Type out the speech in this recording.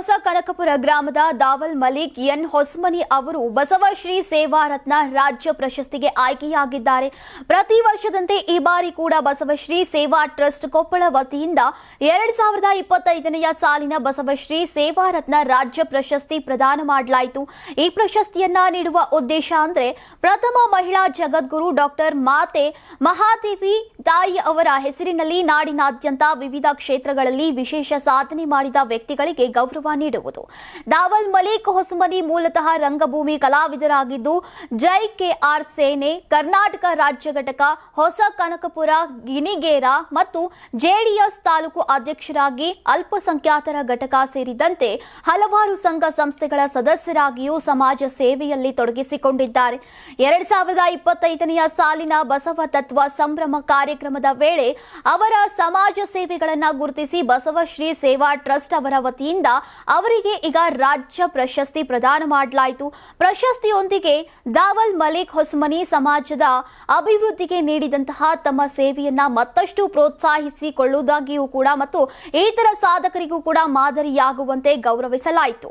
ಹೊಸ ಕನಕಪುರ ಗ್ರಾಮದ ದಾವಲ್ ಮಲಿಕ್ ಎನ್ ಹೊಸ್ಮನಿ ಅವರು ಬಸವಶ್ರೀ ಸೇವಾ ರತ್ನ ರಾಜ್ಯ ಪ್ರಶಸ್ತಿಗೆ ಆಯ್ಕೆಯಾಗಿದ್ದಾರೆ. ಪ್ರತಿ ವರ್ಷದಂತೆ ಈ ಬಾರಿ ಕೂಡ ಬಸವಶ್ರೀ ಸೇವಾ ಟ್ರಸ್ಟ್ ಕೊಪ್ಪಳ ವತಿಯಿಂದ ಎರಡ್ ಸಾವಿರದ ಇಪ್ಪತ್ತೈದನೆಯ ಸಾಲಿನ ಬಸವಶ್ರೀ ಸೇವಾ ರತ್ನ ರಾಜ್ಯ ಪ್ರಶಸ್ತಿ ಪ್ರದಾನ ಮಾಡಲಾಯಿತು. ಈ ಪ್ರಶಸ್ತಿಯನ್ನ ನೀಡುವ ಉದ್ದೇಶ ಅಂದ್ರೆ ಪ್ರಥಮ ಮಹಿಳಾ ಜಗದ್ಗುರು ಡಾಕ್ಟರ್ ಮಾತೆ ಮಹಾದೇವಿ ತಾಯಿ ಅವರ ಹೆಸರಿನಲ್ಲಿ ನಾಡಿನಾದ್ಯಂತ ವಿವಿಧ ಕ್ಷೇತ್ರಗಳಲ್ಲಿ ವಿಶೇಷ ಸಾಧನೆ ಮಾಡಿದ ವ್ಯಕ್ತಿಗಳಿಗೆ ಗೌರವ ನೀಡುವುದು. ದಾವಲ್ ಮಲಿಕ್ ಹೊಸಮನಿ ಮೂಲತಃ ರಂಗಭೂಮಿ ಕಲಾವಿದರಾಗಿದ್ದು, ಜೈ ಕೆಆರ್ ಸೇನೆ, ಕರ್ನಾಟಕ ರಾಜ್ಯ ಘಟಕ, ಹೊಸ ಕನಕಪುರ ಗಿನಿಗೇರ ಮತ್ತು ಜೆಡಿಎಸ್ ತಾಲೂಕು ಅಧ್ಯಕ್ಷರಾಗಿ ಅಲ್ಪಸಂಖ್ಯಾತರ ಘಟಕ ಸೇರಿದಂತೆ ಹಲವಾರು ಸಂಘ ಸಂಸ್ಥೆಗಳ ಸದಸ್ಯರಾಗಿಯೂ ಸಮಾಜ ಸೇವೆಯಲ್ಲಿ ತೊಡಗಿಸಿಕೊಂಡಿದ್ದಾರೆ. ಎರಡ್ ಸಾವಿರದ ಇಪ್ಪತ್ತೈದನೆಯ ಸಾಲಿನ ಬಸವ ತತ್ವ ಸಂಭ್ರಮ ಕಾರ್ಯಕ್ರಮದ ವೇಳೆ ಅವರ ಸಮಾಜ ಸೇವೆಗಳನ್ನು ಗುರುತಿಸಿ ಬಸವಶ್ರೀ ಸೇವಾ ಟ್ರಸ್ಟ್ ಅವರ ವತಿಯಿಂದ ಅವರಿಗೆ ಈಗ ರಾಜ್ಯ ಪ್ರಶಸ್ತಿ ಪ್ರದಾನ ಮಾಡಲಾಯಿತು. ಪ್ರಶಸ್ತಿಯೊಂದಿಗೆ ದಾವಲ್ ಮಲಿಕ್ ಹೊಸ್ಮನಿ ಸಮಾಜದ ಅಭಿವೃದ್ಧಿಗೆ ನೀಡಿದಂತಹ ತಮ್ಮ ಸೇವೆಯನ್ನ ಮತ್ತಷ್ಟು ಪ್ರೋತ್ಸಾಹಿಸಿಕೊಳ್ಳುವುದಾಗಿಯೂ ಕೂಡ ಮತ್ತು ಇತರ ಸಾಧಕರಿಗೂ ಕೂಡ ಮಾದರಿಯಾಗುವಂತೆ ಗೌರವಿಸಲಾಯಿತು.